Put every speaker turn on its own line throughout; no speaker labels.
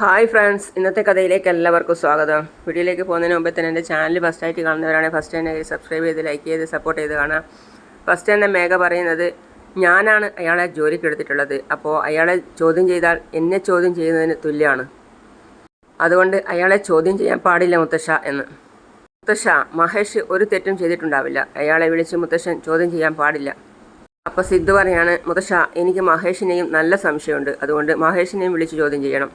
Hi friends ഇന്നത്തെ കഥയിലേക്ക് എല്ലാവർക്കും സ്വാഗതം. വീഡിയോയിലേക്ക് പോകുന്നതിന് മുമ്പ് തന്നെ എന്റെ ചാനൽ ഫസ്റ്റായിട്ട് കാണുന്നവരാണെങ്കിൽ ഫസ്റ്റ് തന്നെ സബ്സ്ക്രൈബ് ചെയ്ത് ലൈക്ക് ചെയ്ത് സപ്പോർട്ട് ചെയ്ത് കാണാം. ഫസ്റ്റ് തന്നെ മേഘ പറയുന്നത് ഞാനാണ് അയാളെ ജോലിക്ക് എടുത്തിട്ടുള്ളത്. അപ്പോൾ അയാളെ ചോദ്യം ചെയ്താൽ എന്നെ ചോദ്യം ചെയ്യുന്നതിന് തുല്യമാണ് അതുകൊണ്ട് അയാളെ ചോദ്യം ചെയ്യാൻ പാടില്ല മുത്തശ്ശ എന്ന്. മുത്തശ്ശ മഹേഷ് ഒരു തെറ്റും ചെയ്തിട്ടുണ്ടാവില്ല. അയാളെ വിളിച്ച് മുത്തശ്ശൻ ചോദ്യം ചെയ്യാൻ പാടില്ല. അപ്പോൾ സിദ്ധു പറയാണ് മുത്തശ്ശ എനിക്ക് മഹേഷിനെയും നല്ല സംശയമുണ്ട്. അതുകൊണ്ട് മഹേഷിനെയും വിളിച്ച് ചോദ്യം ചെയ്യണം.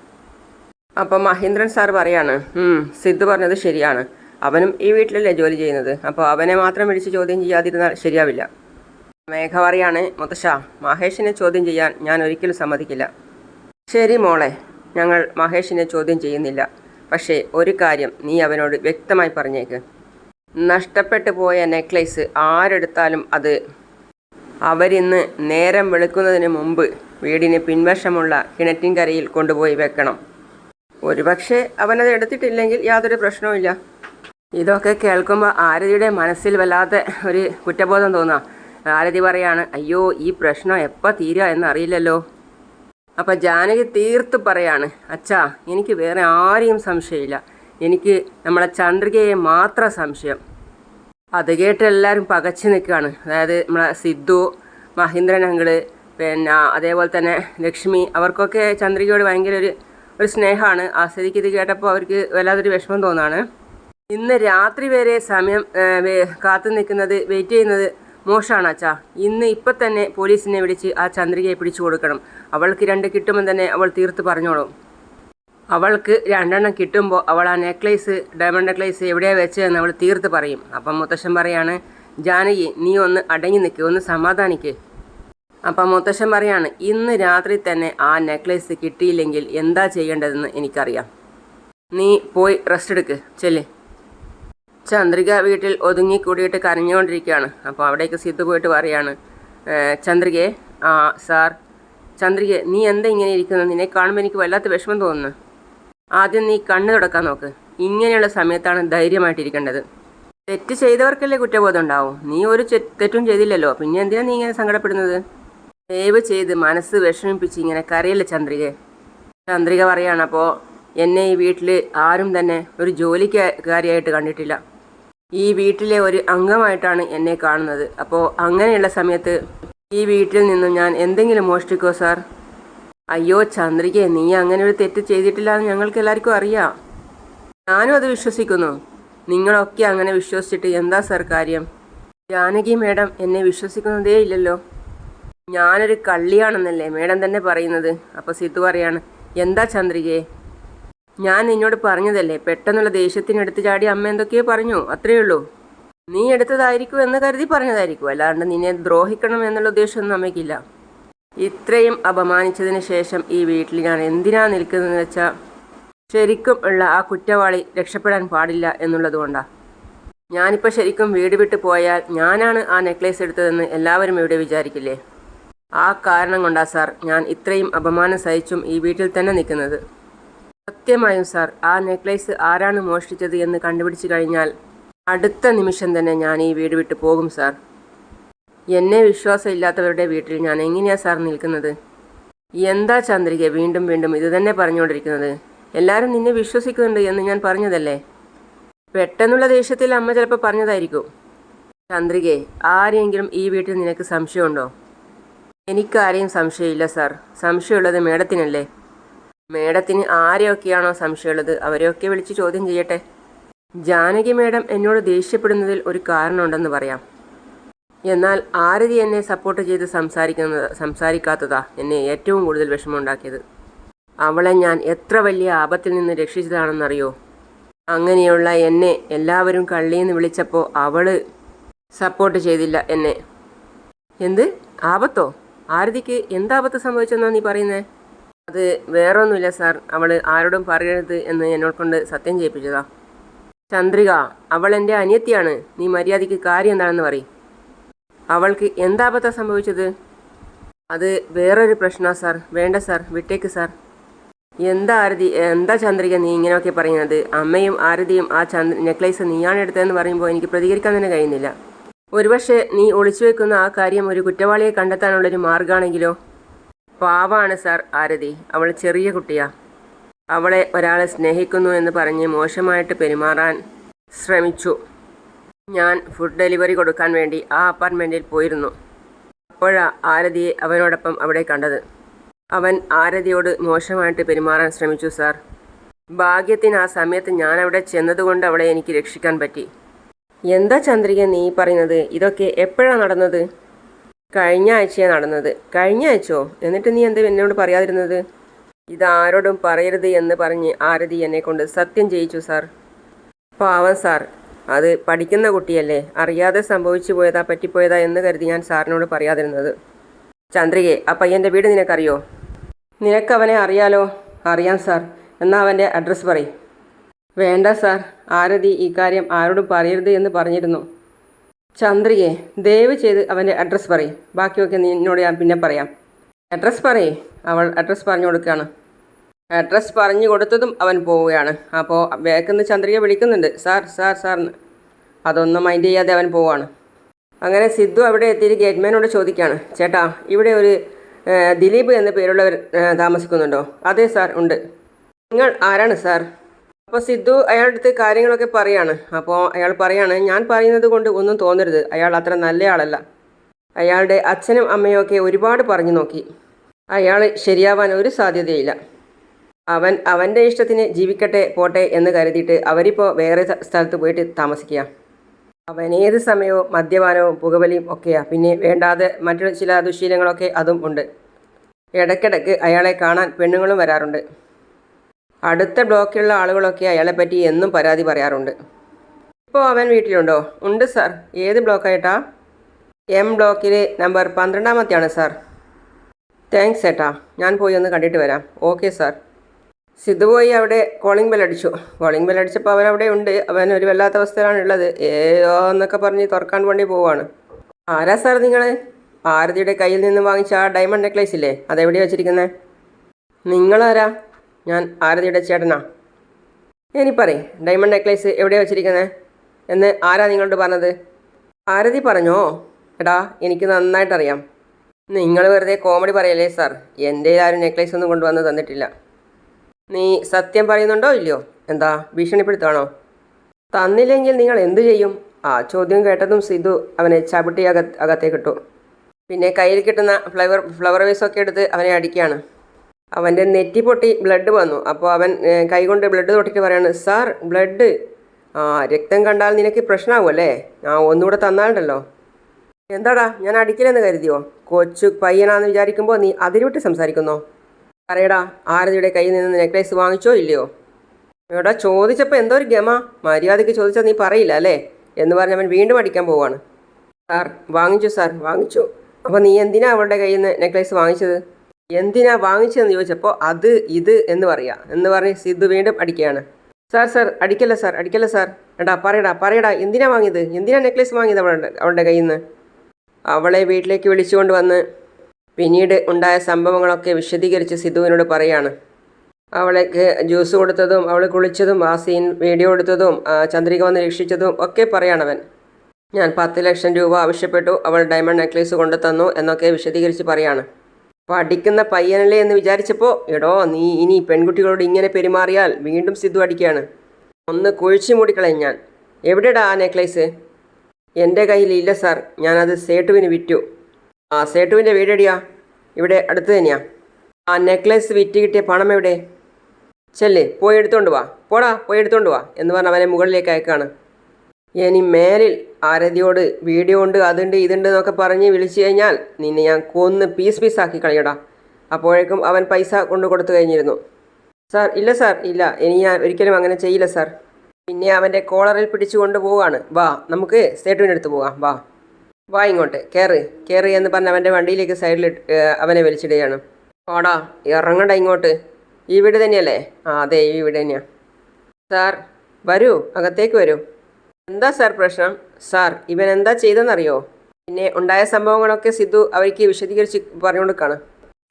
അപ്പം മഹേന്ദ്രൻ സാർ പറയാണ് "ഉം, സിദ്ധു പറഞ്ഞത് ശരിയാണ്. അവനും ഈ വീട്ടിലല്ലേ ജോലി ചെയ്യുന്നത്. അപ്പോൾ അവനെ മാത്രം വിളിച്ച് ചോദ്യം ചെയ്യാതിരുന്നാൽ ശരിയാവില്ല. മേഘ പറയാണ് മുത്തശ്ശ മഹേഷിനെ ചോദ്യം ചെയ്യാൻ ഞാൻ ഒരിക്കലും സമ്മതിക്കില്ല. ശരി മോളെ ഞങ്ങൾ മഹേഷിനെ ചോദ്യം ചെയ്യുന്നില്ല. പക്ഷേ ഒരു കാര്യം നീ അവനോട് വ്യക്തമായി പറഞ്ഞേക്ക്. നഷ്ടപ്പെട്ടു പോയ നെക്ലേസ് ആരെടുത്താലും അത് അവരിന്ന് നേരം വെളുക്കുന്നതിന് മുമ്പ് വീടിന് പിൻവശമുള്ള കിണറ്റിൻകരയിൽ കൊണ്ടുപോയി വെക്കണം. ഒരുപക്ഷെ അവനത് എടുത്തിട്ടില്ലെങ്കിൽ യാതൊരു പ്രശ്നവുമില്ല ഇതൊക്കെ കേൾക്കുമ്പോൾ ആരതിയുടെ മനസ്സിൽ വല്ലാത്ത ഒരു കുറ്റബോധം തോന്നാം. ആരതി പറയാണ് അയ്യോ ഈ പ്രശ്നം എപ്പോൾ തീരുക എന്നറിയില്ലല്ലോ. അപ്പം ജാനകി തീർത്ത് പറയാണ് അച്ഛാ എനിക്ക് വേറെ ആരെയും സംശയമില്ല. എനിക്ക് നമ്മളെ ചന്ദ്രികയെ മാത്രം സംശയം. അത് കേട്ട് എല്ലാവരും പകച്ചു നിൽക്കുകയാണ് അതായത് നമ്മളെ സിദ്ധു മഹേന്ദ്രൻ അങ്കിൾ പിന്നെ അതേപോലെ തന്നെ ലക്ഷ്മി അവർക്കൊക്കെ ചന്ദ്രികയോട് ഭയങ്കര ഒരു ഒരു സ്നേഹമാണ് ആ സ്ഥിതിക്ക് ഇത് കേട്ടപ്പോൾ അവർക്ക് വല്ലാതൊരു വിഷമം തോന്നാണ്. ഇന്ന് രാത്രി വരെ സമയം കാത്തു നിൽക്കുന്നത് വെയിറ്റ് ചെയ്യുന്നത് മോശമാണ് അച്ഛാ. ഇന്ന് ഇപ്പം തന്നെ പോലീസിനെ വിളിച്ച് ആ ചന്ദ്രികയെ പിടിച്ചു കൊടുക്കണം. അവൾക്ക് രണ്ട് കിട്ടുമ്പോൾ തന്നെ അവൾ തീർത്ത് പറഞ്ഞോളും. അവൾക്ക് രണ്ടെണ്ണം കിട്ടുമ്പോൾ അവൾ ആ നെക്ലേസ് ഡയമണ്ട് നെക്ലേസ് എവിടെയാണ് വെച്ചതെന്ന് അവൾ തീർത്ത് പറയും. അപ്പം മുത്തശ്ശൻ പറയാണ് ജാനകി നീ ഒന്ന് അടങ്ങി നിൽക്കുക ഒന്ന് സമാധാനിക്ക്. അപ്പം മുത്തശ്ശൻ പറയാണ് ഇന്ന് രാത്രി തന്നെ ആ നെക്ലേസ് കിട്ടിയില്ലെങ്കിൽ എന്താ ചെയ്യേണ്ടതെന്ന് എനിക്കറിയാം. നീ പോയി റെസ്റ്റ് എടുക്ക് ചെല്ല്. ചന്ദ്രിക വീട്ടിൽ ഒതുങ്ങി കൂടിയിട്ട് കരഞ്ഞുകൊണ്ടിരിക്കുകയാണ്. അപ്പോൾ അവിടേക്ക് സിദ്ധു പോയിട്ട് പറയാണ് "ഏ, ചന്ദ്രികയെ ആ സാർ ചന്ദ്രിക നീ എന്താ ഇങ്ങനെ ഇരിക്കുന്നത്? നിന്നെ കാണുമ്പോൾ എനിക്ക് വല്ലാത്ത വിഷമം തോന്നുന്നു. ആദ്യം നീ കണ്ണ് തുടക്കാൻ നോക്ക്. ഇങ്ങനെയുള്ള സമയത്താണ് ധൈര്യമായിട്ടിരിക്കേണ്ടത് തെറ്റ് ചെയ്തവർക്കല്ലേ കുറ്റബോധം ഉണ്ടാവും? നീ ഒരു തെറ്റും ചെയ്തില്ലല്ലോ. പിന്നെ എന്തിനാണ് നീ ഇങ്ങനെ സങ്കടപ്പെടുന്നത്? ദയവ് ചെയ്ത് മനസ്സ് വിഷമിപ്പിച്ച് ഇങ്ങനെ കരയില്ല ചന്ദ്രിക? ചന്ദ്രിക പറയാണ് അപ്പോൾ എന്നെ ഈ വീട്ടിൽ ആരും തന്നെ ഒരു ജോലിക്കാരിയായിട്ട് കണ്ടിട്ടില്ല. ഈ വീട്ടിലെ ഒരു അംഗമായിട്ടാണ് എന്നെ കാണുന്നത്. അപ്പോൾ അങ്ങനെയുള്ള സമയത്ത് ഈ വീട്ടിൽ നിന്നും ഞാൻ എന്തെങ്കിലും മോഷ്ടിക്കോ സാർ? അയ്യോ ചന്ദ്രിക നീ അങ്ങനെ ഒരു തെറ്റ് ചെയ്തിട്ടില്ല എന്ന് ഞങ്ങൾക്ക് എല്ലാവർക്കും അറിയാം. ഞാനും അത് വിശ്വസിക്കുന്നു. നിങ്ങളൊക്കെ അങ്ങനെ വിശ്വസിച്ചിട്ട് എന്താ സർ കാര്യം? ജാനകി മേഡം എന്നെ വിശ്വസിക്കുന്നതേ ഇല്ലല്ലോ. ഞാനൊരു കള്ളിയാണെന്നല്ലേ മേഡം തന്നെ പറയുന്നത്. അപ്പോൾ സിദ്ധു പറയാണ് എന്താ ചന്ദ്രികയെ ഞാൻ നിന്നോട് പറഞ്ഞതല്ലേ പെട്ടെന്നുള്ള ദേഷ്യത്തിനെടുത്ത് ചാടി അമ്മ എന്തൊക്കെയോ പറഞ്ഞു അത്രയേ ഉള്ളൂ. നീ എടുത്തതായിരിക്കും എന്ന് കരുതി പറഞ്ഞതായിരിക്കും അല്ലാണ്ട് നിന്നെ ദ്രോഹിക്കണം എന്നുള്ള ഉദ്ദേശമൊന്നും അമ്മയ്ക്കില്ല. ഇത്രയും അപമാനിച്ചതിന് ശേഷം ഈ വീട്ടിൽ ഞാൻ എന്തിനാ നിൽക്കുന്നതെന്ന് വെച്ചാൽ ശരിക്കും ഉള്ള ആ കുറ്റവാളി രക്ഷപ്പെടാൻ പാടില്ല എന്നുള്ളതുകൊണ്ടാണ് ഞാനിപ്പോൾ ശരിക്കും വീട് വിട്ട് പോയാൽ ഞാനാണ് ആ നെക്ലേസ് എടുത്തതെന്ന് എല്ലാവരും ഇവിടെ വിചാരിക്കില്ലേ? ആ കാരണം കൊണ്ടാ സാർ ഞാൻ ഇത്രയും അപമാനം സഹിച്ചും ഈ വീട്ടിൽ തന്നെ നിൽക്കുന്നത്. സത്യമായും സാർ ആ നെക്ലേസ് ആരാണ് മോഷ്ടിച്ചത് എന്ന് കണ്ടുപിടിച്ചു കഴിഞ്ഞാൽ അടുത്ത നിമിഷം തന്നെ ഞാൻ ഈ വീട് വിട്ട് പോകും സാർ. എന്നെ വിശ്വാസമില്ലാത്തവരുടെ വീട്ടിൽ ഞാൻ എങ്ങനെയാ സാർ നിൽക്കുന്നത്? എന്താ ചന്ദ്രിക വീണ്ടും വീണ്ടും ഇത് തന്നെ പറഞ്ഞുകൊണ്ടിരിക്കുന്നത്? എല്ലാവരും നിന്നെ വിശ്വസിക്കുന്നുണ്ട് എന്ന് ഞാൻ പറഞ്ഞതല്ലേ? പെട്ടെന്നുള്ള ദേഷ്യത്തിൽ അമ്മ ചിലപ്പോൾ പറഞ്ഞതായിരിക്കും. ചന്ദ്രികെ ആരെങ്കിലും ഈ വീട്ടിൽ നിനക്ക് സംശയമുണ്ടോ? എനിക്കാരെയും സംശയമില്ല സാർ. സംശയമുള്ളത് മേഡത്തിനല്ലേ? മേഡത്തിന് ആരെയൊക്കെയാണോ സംശയമുള്ളത് അവരെയൊക്കെ വിളിച്ച് ചോദ്യം ചെയ്യട്ടെ. ജാനകി മേഡം എന്നോട് ദേഷ്യപ്പെടുന്നതിൽ ഒരു കാരണമുണ്ടെന്ന് പറയാം. എന്നാൽ ആരതി എന്നെ സപ്പോർട്ട് ചെയ്ത് സംസാരിക്കുന്നത് സംസാരിക്കാത്തതാ എന്നെ ഏറ്റവും കൂടുതൽ വിഷമമുണ്ടാക്കിയത്. അവളെ ഞാൻ എത്ര വലിയ ആപത്തിൽ നിന്ന് രക്ഷിച്ചതാണെന്നറിയോ? അങ്ങനെയുള്ള എന്നെ എല്ലാവരും കള്ളിയെന്ന് വിളിച്ചപ്പോൾ അവൾ സപ്പോർട്ട് ചെയ്തില്ല എന്നെ. എന്ത്? ആപത്തോ? ആരതിക്ക് എന്താപത്ത് സംഭവിച്ചെന്നാ നീ പറയുന്നേ? അത് വേറൊന്നുമില്ല സാർ. അവൾ ആരോടും പറയരുത് എന്ന് എന്നോട് കൊണ്ട് സത്യം ചെയ്യിപ്പിച്ചതാ. ചന്ദ്രിക അവൾ എന്റെ അനിയത്തിയാണ്. നീ മര്യാദയ്ക്ക് കാര്യം എന്താണെന്ന് പറയും. അവൾക്ക് എന്താപത്ത സംഭവിച്ചത്? അത് വേറൊരു പ്രശ്നമാണ് സാർ. വേണ്ട സാർ. വിട്ടേക്ക് സാർ. എന്താ ആരതി എന്താ ചന്ദ്രിക നീ ഇങ്ങനെയൊക്കെ പറയുന്നത്? അമ്മയും ആരതിയും ആ ചന്ദ്ര നെക്ലേസ് നീയാണ് എടുത്തതെന്ന് പറയുമ്പോൾ എനിക്ക് പ്രതികരിക്കാൻ തന്നെ കഴിയുന്നില്ല. ഒരുപക്ഷെ നീ ഒളിച്ചു വെക്കുന്ന ആ കാര്യം ഒരു കുറ്റവാളിയെ കണ്ടെത്താനുള്ളൊരു മാർഗമാണെങ്കിലോ പാവാണ് സാർ ആരതി. അവൾ ചെറിയ കുട്ടിയാ. അവളെ ഒരാളെ സ്നേഹിക്കുന്നു എന്ന് പറഞ്ഞ് മോശമായിട്ട് പെരുമാറാൻ ശ്രമിച്ചു. ഞാൻ ഫുഡ് ഡെലിവറി കൊടുക്കാൻ വേണ്ടി ആ അപ്പാർട്ട്മെന്റിൽ പോയിരുന്നു. അപ്പോഴാ ആരതിയെ അവനോടൊപ്പം അവിടെ കണ്ടത്. അവൻ ആരതിയോട് മോശമായിട്ട് പെരുമാറാൻ ശ്രമിച്ചു സാർ. ഭാഗ്യത്തിന് ആ സമയത്ത് ഞാൻ അവിടെ ചെന്നതുകൊണ്ട് അവളെ എനിക്ക് രക്ഷിക്കാൻ പറ്റി. എന്താ ചന്ദ്രിക നീ പറയുന്നത്? ഇതൊക്കെ എപ്പോഴാണ് നടന്നത്? കഴിഞ്ഞ ആഴ്ചയാണ് നടന്നത്. കഴിഞ്ഞ ആഴ്ചയോ? എന്നിട്ട് നീ എന്താ എന്നോട് പറയാതിരുന്നത്? ഇതാരോടും പറയരുത് എന്ന് പറഞ്ഞ് ആരതി എന്നെ കൊണ്ട് സത്യം ചെയ്യിച്ചു സാർ. പാവം സാർ. അത് പഠിക്കുന്ന കുട്ടിയല്ലേ. അറിയാതെ സംഭവിച്ചു പോയതാ പറ്റിപ്പോയതാ എന്ന് കരുതി ഞാൻ സാറിനോട് പറയാതിരുന്നത്. ചന്ദ്രികയെ ആ പയ്യന്റെ വീട് നിനക്കറിയോ? നിനക്കവനെ അറിയാലോ? അറിയാം സാർ. എന്നാ അവന്റെ അഡ്രസ്സ് പറയും. വേണ്ട സാർ. ആരതി ഇക്കാര്യം കാര്യം ആരോടും പറയരുത് എന്ന് പറഞ്ഞിരുന്നു. ചന്ദ്രികയെ ദയവ് ചെയ്ത് അവന്റെ അഡ്രസ്സ് പറയും. ബാക്കിയൊക്കെ നിന്നോട് ഞാൻ പിന്നെ പറയാം. അഡ്രസ്സ് പറയേ. അവൾ അഡ്രസ്സ് പറഞ്ഞു കൊടുക്കുകയാണ്. അഡ്രസ്സ് പറഞ്ഞു കൊടുത്തതും അവൻ പോവുകയാണ്. അപ്പോൾ ബാക്കിന്ന് ചന്ദ്രിക വിളിക്കുന്നുണ്ട്. സാർ സാർ സാറിന് അതൊന്നും മൈൻഡ് ചെയ്യാതെ അവൻ പോവാണ്. അങ്ങനെ സിദ്ധു അവിടെ എത്തിയിട്ട് ഗേറ്റ്മാനോട് ചോദിക്കുകയാണ്. ചേട്ടാ ഇവിടെ ഒരു ദിലീപ് എന്ന പേരുള്ളവർ താമസിക്കുന്നുണ്ടോ? അതെ സാർ ഉണ്ട്. നിങ്ങൾ ആരാണ് സാർ? അപ്പോൾ സിദ്ധു അയാളുടെ അടുത്ത് കാര്യങ്ങളൊക്കെ പറയാണ്. അപ്പോൾ അയാൾ പറയാണ് ഞാൻ പറയുന്നത് കൊണ്ട് ഒന്നും തോന്നരുത്. അയാൾ അത്ര നല്ലയാളല്ല. അയാളുടെ അച്ഛനും അമ്മയും ഒക്കെ ഒരുപാട് പറഞ്ഞു നോക്കി. അയാൾ ശരിയാവാൻ ഒരു സാധ്യതയില്ല. അവൻ അവന്റെ ഇഷ്ടത്തിന് ജീവിക്കട്ടെ പോട്ടെ എന്ന് കരുതിയിട്ട് അവരിപ്പോൾ വേറെ സ്ഥലത്ത് പോയിട്ട് താമസിക്കുക. അവൻ ഏത് സമയവും മദ്യപാനവും പുകവലിയും ഒക്കെയാണ് പിന്നെ വേണ്ടാതെ മറ്റു ചില ദുശീലങ്ങളൊക്കെ അതും ഉണ്ട്. ഇടയ്ക്കിടയ്ക്ക് അയാളെ കാണാൻ പെണ്ണുങ്ങളും വരാറുണ്ട്. അടുത്ത ബ്ലോക്കിലുള്ള ആളുകളൊക്കെ അയാളെ പറ്റി എന്നും പരാതി പറയാറുണ്ട്. ഇപ്പോൾ അവൻ വീട്ടിലുണ്ടോ? ഉണ്ട് സാർ. ഏത് ബ്ലോക്കായിട്ടാ? എം ബ്ലോക്കിൽ നമ്പർ പന്ത്രണ്ടാമത്തെയാണ് സാർ. താങ്ക്സ് ഏട്ടാ ഞാൻ പോയി ഒന്ന് കണ്ടിട്ട് വരാം. Okay sir. സിദ്ധു പോയി അവിടെ കോളിംഗ് ബെൽ അടിച്ചു. കോളിംഗ് ബെൽ അടിച്ചപ്പോൾ അവൻ അവിടെ ഉണ്ട്. അവൻ ഒരു വല്ലാത്ത അവസ്ഥയിലാണ് ഉള്ളത്. ഏയോ എന്നൊക്കെ പറഞ്ഞ് തുറക്കാൻ വേണ്ടി പോവാണ്. ആരാ സാർ നിങ്ങൾ ആരതിയുടെ കയ്യിൽ നിന്ന് വാങ്ങിച്ച ആ ഡയമണ്ട് നെക്ലേസ് ഇല്ലേ? അതെവിടെയാണ് വെച്ചിരിക്കുന്നത് നിങ്ങളാരാ? ഞാൻ ആരതിയുടെ ചേട്ടനാ? ഇനി പറയ് ഡയമണ്ട് നെക്ലേസ് എവിടെയാണ് വെച്ചിരിക്കുന്നത് എന്ന് ആരാ നിങ്ങളോട് പറഞ്ഞത്? ആരതി പറഞ്ഞോ? എടാ എനിക്ക് നന്നായിട്ടറിയാം. നിങ്ങൾ വെറുതെ കോമഡി പറയല്ലേ സാർ എന്റെ ആരും നെക്ലേസ് ഒന്നും കൊണ്ടുവന്ന് തന്നിട്ടില്ല. നീ സത്യം പറയുന്നുണ്ടോ ഇല്ലയോ? എന്താ ഭീഷണിപ്പെടുത്താണോ തന്നില്ലെങ്കിൽ നിങ്ങൾ എന്തു ചെയ്യും? ആ ചോദ്യം കേട്ടതും സിദ്ധു അവനെ ചവിട്ടി അക അകത്തേക്കിട്ടു. പിന്നെ കയ്യിൽ കിട്ടുന്ന ഫ്ലവർ ഫ്ലവർ വേസൊക്കെ എടുത്ത് അവനെ അടിക്കുകയാണ്. അവന്റെ നെറ്റി പൊട്ടി ബ്ലഡ് വന്നു. അപ്പോൾ അവൻ കൈകൊണ്ട് ബ്ലഡ് തൊട്ടിട്ട് പറയാണ് സാർ ബ്ലഡ് ആ രക്തം കണ്ടാൽ നിനക്ക് പ്രശ്നമാകുമല്ലേ ആ ഒന്നുകൂടെ തന്നാലുണ്ടല്ലോ. എന്താടാ ഞാൻ അടിക്കില്ലെന്ന് കരുതിയോ? കൊച്ചു പയ്യനാന്ന് വിചാരിക്കുമ്പോൾ നീ അതിരുവിട്ട് സംസാരിക്കുന്നോ? പറയടാ ആരതിയുടെ കയ്യിൽ നിന്ന് നെക്ലേസ് വാങ്ങിച്ചോ ഇല്ലയോ? എടാ ചോദിച്ചപ്പോൾ എന്തോ ഒരു ഗമ. മര്യാദയ്ക്ക് ചോദിച്ചാൽ നീ പറയില്ല അല്ലേ? എന്ന് പറഞ്ഞവൻ വീണ്ടും അടിക്കാൻ പോവാണ്. സാർ വാങ്ങിച്ചു സാർ വാങ്ങിച്ചു. അപ്പോൾ നീ എന്തിനാ അവളുടെ കയ്യിൽ നിന്ന് നെക്ലേസ് വാങ്ങിച്ചത്? എന്തിനാ വാങ്ങിച്ചതെന്ന് ചോദിച്ചപ്പോൾ അത് ഇത് എന്ന് പറയാ. എന്ന് പറഞ്ഞ് സിദ്ധു വീണ്ടും അടിക്കുകയാണ്. സാർ സാർ അടിക്കല്ല സാർ അടിക്കല്ല സാർ. എടാ പറയടാ പറയടാ എന്തിനാ വാങ്ങിയത്? എന്തിനാ നെക്ലേസ് വാങ്ങിയത് അവളുടെ അവളുടെ കയ്യിൽ നിന്ന് അവളെ വീട്ടിലേക്ക് വിളിച്ചുകൊണ്ട് വന്ന് പിന്നീട് ഉണ്ടായ സംഭവങ്ങളൊക്കെ വിശദീകരിച്ച് സിദ്ധുവിനോട് പറയാണ്. അവൾക്ക് ജ്യൂസ് കൊടുത്തതും അവൾ കുളിച്ചതും ആ സീൻ വീഡിയോ എടുത്തതും ചന്ദ്രിക വന്ന് രക്ഷിച്ചതും ഒക്കെ പറയാണവൻ ഞാൻ പത്ത് ലക്ഷം രൂപ ആവശ്യപ്പെട്ടു അവൾ ഡയമണ്ട് നെക്ലേസ് കൊണ്ടു തന്നു എന്നൊക്കെ വിശദീകരിച്ച് പറയാണ്. പഠിക്കുന്ന പയ്യനല്ലേ എന്ന് വിചാരിച്ചപ്പോൾ എടോ നീ ഇനി പെൺകുട്ടികളോട് ഇങ്ങനെ പെരുമാറിയാൽ വീണ്ടും സിദ്ധു അടിക്കുകയാണ്. ഒന്ന് കുഴിച്ചു മൂടിക്കളയും ഞാൻ. എവിടെടാ ആ നെക്ലേസ്? എന്റെ കയ്യിൽ ഇല്ല സാർ. ഞാനത് സേട്ടുവിന് വിറ്റു. ആ സേട്ടുവിന്റെ വീടെടിയാ ഇവിടെ അടുത്ത് തന്നെയാ. ആ നെക്ലേസ് വിറ്റ് കിട്ടിയ പണം എവിടെ? ചെല്ലേ പോയി എടുത്തോണ്ട് വാ. പോടാ പോയി എടുത്തോണ്ട് വാ എന്ന് പറഞ്ഞ് അവനെ മുകളിലേക്ക് അയക്കാണ് ഇനി മേലിൽ ആരതിയോട് വീഡിയോ ഉണ്ട് അതുണ്ട് ഇതുണ്ട് എന്നൊക്കെ പറഞ്ഞ് വിളിച്ചു കഴിഞ്ഞാൽ നിന്നെ ഞാൻ കൊന്ന് പീസ് പീസാക്കി കളയടാ. അപ്പോഴേക്കും അവൻ പൈസ കൊണ്ടു കൊടുത്തു കഴിഞ്ഞിരുന്നു. സാർ ഇല്ല സാർ ഇല്ല. ഇനി ഞാൻ ഒരിക്കലും അങ്ങനെ ചെയ്യില്ല സാർ. പിന്നെ അവന്റെ കോളറിൽ പിടിച്ചു കൊണ്ടുപോവാണ് വാ നമുക്ക് സേട്ടുവിന്റെ അടുത്ത് പോകാം. വാ. വാ ഇങ്ങോട്ട്. കയറ് കയറി എന്ന് പറഞ്ഞ് അവന്റെ വണ്ടിയിലേക്ക് സൈഡിൽ അവനെ വലിച്ചിടുകയാണ് ഓടാ ഇറങ്ങണ്ട ഇങ്ങോട്ട്. ഈ വീട് തന്നെയല്ലേ? ആ അതെ ഈ വീട് തന്നെയാണ് സാർ വരൂ. അകത്തേക്ക് വരൂ. എന്താ സാർ പ്രശ്നം? സാർ ഇവൻ എന്താ ചെയ്തെന്നറിയോ പിന്നെ ഉണ്ടായ സംഭവങ്ങളൊക്കെ സിദ്ധു അവർക്ക് വിശദീകരിച്ച് പറഞ്ഞു കൊടുക്കാണ്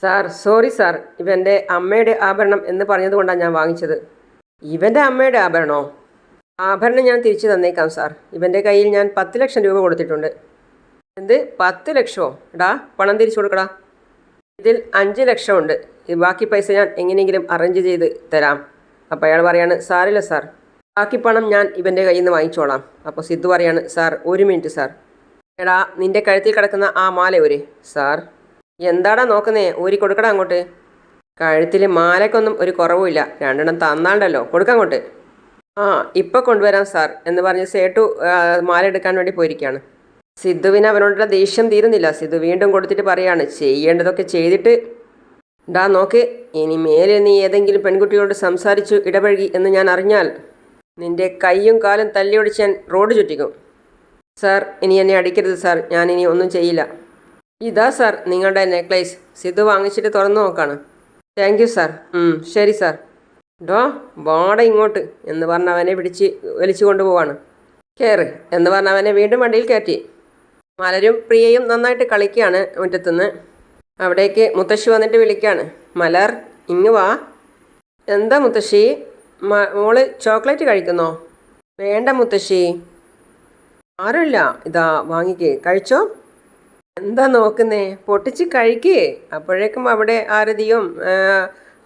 സാർ സോറി സാർ. ഇവന്റെ അമ്മയുടെ ആഭരണം എന്ന് പറഞ്ഞതുകൊണ്ടാണ് ഞാൻ വാങ്ങിച്ചത്. ഇവന്റെ അമ്മയുടെ ആഭരണോ? ആഭരണം ഞാൻ തിരിച്ചു തന്നേക്കാം സാർ. ഇവന്റെ കയ്യിൽ ഞാൻ പത്ത് ലക്ഷം രൂപ കൊടുത്തിട്ടുണ്ട്. എന്ത്? പത്ത് ലക്ഷമോ എടാ പണം തിരിച്ചു കൊടുക്കടാ. ഇതിൽ അഞ്ച് ലക്ഷമുണ്ട്. ബാക്കി പൈസ ഞാൻ എങ്ങനെയെങ്കിലും അറേഞ്ച് ചെയ്ത് തരാം. അപ്പോൾ അയാൾ പറയാണ് സാറില്ല സാർ. ബാക്കി പണം ഞാൻ ഇവന്റെ കയ്യിൽ നിന്ന് വാങ്ങിച്ചോളാം. അപ്പോൾ സിദ്ധു പറയാണ് സാർ ഒരു മിനിറ്റ് സാർ. എടാ നിന്റെ കഴുത്തിൽ കിടക്കുന്ന ആ മാല ഒരു സാർ എന്താടാ നോക്കുന്നേ? ഊരി കൊടുക്കടാ അങ്ങോട്ട്. കഴുത്തിൽ മാലയ്ക്കൊന്നും ഒരു കുറവുമില്ല രണ്ടെണ്ണം തന്നാണ്ടല്ലോ. കൊടുക്കങ്ങോട്ട് ആ ഇപ്പോൾ കൊണ്ടുവരാം സാർ എന്ന് പറഞ്ഞ് സേട്ടു മാല എടുക്കാൻ വേണ്ടി പോയിരിക്കുകയാണ് സിദ്ധുവിന് അവനോടുള്ള ദേഷ്യം തീരുന്നില്ല. സിദ്ധു വീണ്ടും കൊടുത്തിട്ട് പറയാണ് ചെയ്യേണ്ടതൊക്കെ ചെയ്തിട്ട് ഡാ നോക്ക്. ഇനി മേലെ നീ ഏതെങ്കിലും പെൺകുട്ടിയോട് സംസാരിച്ചു ഇടപഴകി എന്ന് ഞാൻ അറിഞ്ഞാൽ നിന്റെ കൈയും കാലും തല്ലിയൊടിച്ച് ഞാൻ റോഡ് ചുറ്റിക്കും. സാർ ഇനി എന്നെ അടിക്കരുത് സാർ. ഞാൻ ഇനി ഒന്നും ചെയ്യില്ല. ഇതാ സാർ നിങ്ങളുടെ നെക്ലേസ്. സിദ്ധു വാങ്ങിച്ചിട്ട് തുറന്നു നോക്കാണ്. താങ്ക് യു സാർ ശരി സാർ ഡോ വാട ഇങ്ങോട്ട് എന്ന് പറഞ്ഞ് അവനെ പിടിച്ച് വലിച്ചു കൊണ്ടുപോവാണ്. കയറ് എന്ന് പറഞ്ഞ് അവനെ വീണ്ടും വണ്ടിയിൽ കയറ്റി. മലരും പ്രിയയും നന്നായിട്ട് കളിക്കുകയാണ് മുറ്റത്തുനിന്ന്. അവിടേക്ക് മുത്തശ്ശി വന്നിട്ട് വിളിക്കുകയാണ് മലർ ഇങ്ങ് വാ. എന്താ മുത്തശ്ശി? മോൾ ചോക്ലേറ്റ് കഴിക്കുന്നോ? വേണ്ട മുത്തശ്ശി. ആരുമില്ല. ഇതാ വാങ്ങിക്കേ. കഴിച്ചോ? എന്താ നോക്കുന്നേ? പൊട്ടിച്ച് കഴിക്കേ. അപ്പോഴേക്കും അവിടെ ആരതിയും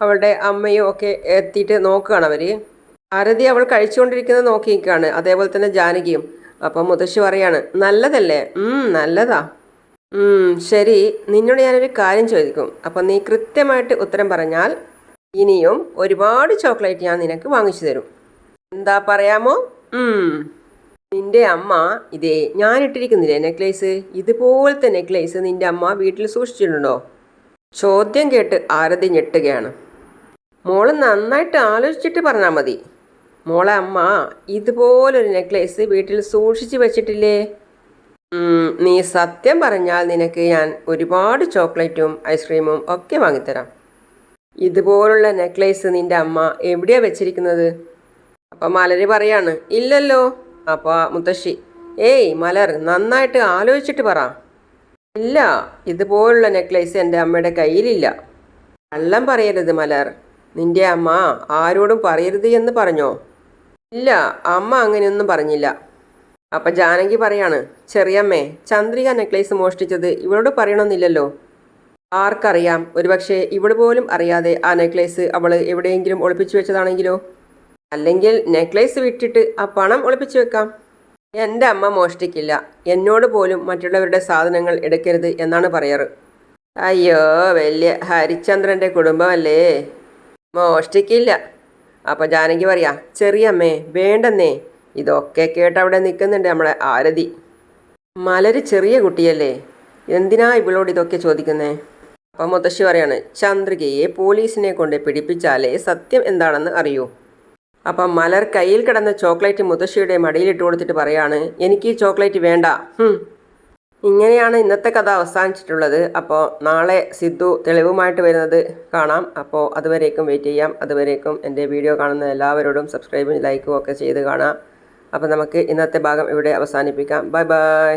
അവളുടെ അമ്മയും ഒക്കെ എത്തിയിട്ട് നോക്കുകയാണ് അവർ ആരതി അവൾ കഴിച്ചുകൊണ്ടിരിക്കുന്നത് നോക്കിയിരിക്കുകയാണ്. അതേപോലെ തന്നെ ജാനകിയും. അപ്പം മുത്തശ്ശി പറയാണ് നല്ലതല്ലേ? നല്ലതാ. ശരി. നിന്നോട് ഞാനൊരു കാര്യം ചോദിക്കും. അപ്പം നീ കൃത്യമായിട്ട് ഉത്തരം പറഞ്ഞാൽ ഇനിയും ഒരുപാട് ചോക്ലേറ്റ് ഞാൻ നിനക്ക് വാങ്ങിച്ചു തരും. എന്താ പറയാമോ? നിന്റെ അമ്മ ഇതേ ഞാൻ ഇട്ടിരിക്കുന്നില്ലേ നെക്ലേസ്? ഇതുപോലത്തെ നെക്ലേസ് നിന്റെ അമ്മ വീട്ടിൽ സൂക്ഷിച്ചിട്ടുണ്ടോ? ചോദ്യം കേട്ട് ആരതി ഞെട്ടുകയാണ്. മോൾ നന്നായിട്ട് ആലോചിച്ചിട്ട് പറഞ്ഞാൽ മതി. മോളെ അമ്മ ഇതുപോലൊരു നെക്ലേസ് വീട്ടിൽ സൂക്ഷിച്ച് വെച്ചിട്ടില്ലേ? നീ സത്യം പറഞ്ഞാൽ നിനക്ക് ഞാൻ ഒരുപാട് ചോക്ലേറ്റും ഐസ്ക്രീമും ഒക്കെ വാങ്ങിത്തരാം. ഇതുപോലുള്ള നെക്ലേസ് നിന്റെ അമ്മ എവിടെയാ വെച്ചിരിക്കുന്നത്? അപ്പം മലര് പറയാണ് ഇല്ലല്ലോ. അപ്പോൾ മുത്തശ്ശി ഏയ് മലർ നന്നായിട്ട് ആലോചിച്ചിട്ട് പറ. ഇല്ല ഇതുപോലുള്ള നെക്ലേസ് എന്റെ അമ്മയുടെ കയ്യിലില്ല. കള്ളം പറയരുത് മലർ. നിന്റെ അമ്മ ആരോടും പറയരുത് എന്ന് പറഞ്ഞോ? ഇല്ല അമ്മ അങ്ങനെയൊന്നും പറഞ്ഞില്ല. അപ്പം ജാനകി പറയാണ് ചെറിയമ്മേ ചന്ദ്രിക നെക്ലേസ് മോഷ്ടിച്ചത് ഇവളോട് പറയണമെന്നില്ലല്ലോ. ആർക്കറിയാം? ഒരുപക്ഷെ ഇവിടെ പോലും അറിയാതെ ആ നെക്ലേസ് അവൾ എവിടെയെങ്കിലും ഒളിപ്പിച്ചു വെച്ചതാണെങ്കിലോ? അല്ലെങ്കിൽ നെക്ലേസ് വിട്ടിട്ട് ആ പണം ഒളിപ്പിച്ചു വെക്കാം? എന്റെ അമ്മ മോഷ്ടിക്കില്ല. എന്നോട് പോലും മറ്റുള്ളവരുടെ സാധനങ്ങൾ എടുക്കരുത് എന്നാണ് പറയാറ്. അയ്യോ വലിയ ഹരിചന്ദ്രന്റെ കുടുംബമല്ലേ? മോഷ്ടിക്കില്ല. അപ്പോൾ ജാനകി പറയാ ചെറിയമ്മേ വേണ്ടെന്നേ. ഇതൊക്കെ കേട്ട് അവിടെ നിൽക്കുന്നുണ്ട് നമ്മളെ ആരതി. മലര് ചെറിയ കുട്ടിയല്ലേ? എന്തിനാ ഇവളോട് ഇതൊക്കെ ചോദിക്കുന്നേ? അപ്പം മുത്തശ്ശി പറയാണ് ചന്ദ്രികയെ പോലീസിനെ കൊണ്ട് പിടിപ്പിച്ചാലേ സത്യം എന്താണെന്ന് അറിയൂ. അപ്പം മലർ കയ്യിൽ കിടന്ന ചോക്ലേറ്റ് മുത്തശ്ശിയുടെ മടിയിലിട്ട് കൊടുത്തിട്ട് പറയാണ് എനിക്ക് ഈ ചോക്ലേറ്റ് വേണ്ട. ഇങ്ങനെയാണ് ഇന്നത്തെ കഥ അവസാനിച്ചിട്ടുള്ളത്. അപ്പോൾ നാളെ സിദ്ധു തെളിവുമായിട്ട് വരുന്നത് കാണാം. അപ്പോൾ അതുവരേക്കും വെയിറ്റ് ചെയ്യാം. അതുവരേക്കും എന്റെ വീഡിയോ കാണുന്ന എല്ലാവരോടും സബ്സ്ക്രൈബും ലൈക്കും ഒക്കെ ചെയ്ത് കാണാം. അപ്പോൾ നമുക്ക് ഇന്നത്തെ ഭാഗം ഇവിടെ അവസാനിപ്പിക്കാം. Bye bye